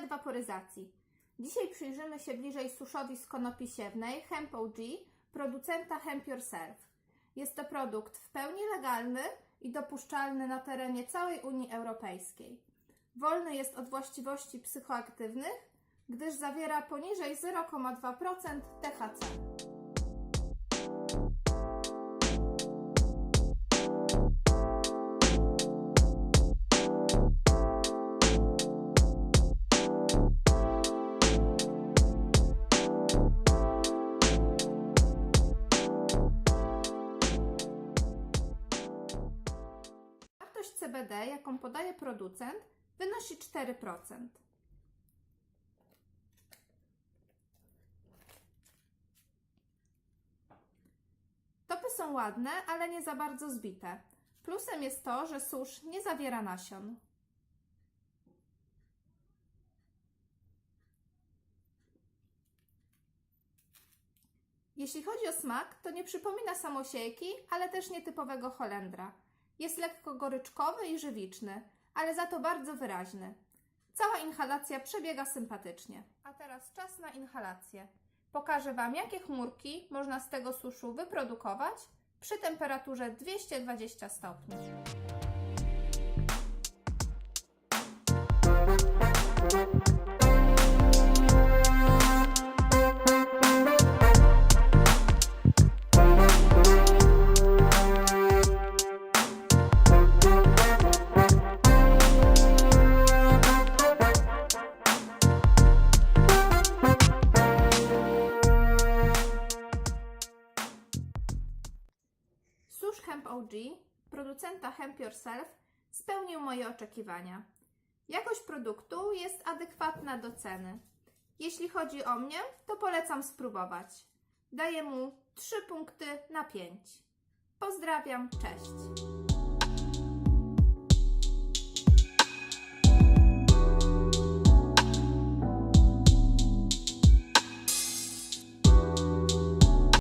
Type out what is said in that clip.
dewaporyzacji. Dzisiaj przyjrzymy się bliżej suszowi z konopi siewnej Hemp OG, producenta Hemp Yourself. Jest to produkt w pełni legalny i dopuszczalny na terenie całej Unii Europejskiej. Wolny jest od właściwości psychoaktywnych, gdyż zawiera poniżej 0,2% THC. CBD, jaką podaje producent, wynosi 4%. Topy są ładne, ale nie za bardzo zbite. Plusem jest to, że susz nie zawiera nasion. Jeśli chodzi o smak, to nie przypomina samosiejki, ale też nietypowego Holendra. Jest lekko goryczkowy i żywiczny, ale za to bardzo wyraźny. Cała inhalacja przebiega sympatycznie. A teraz czas na inhalację. Pokażę Wam, jakie chmurki można z tego suszu wyprodukować przy temperaturze 220 stopni. Susz Hemp OG, producenta Hemp Yourself, spełnił moje oczekiwania. Jakość produktu jest adekwatna do ceny. Jeśli chodzi o mnie, to polecam spróbować. Daję mu 3 punkty na 5. Pozdrawiam, cześć!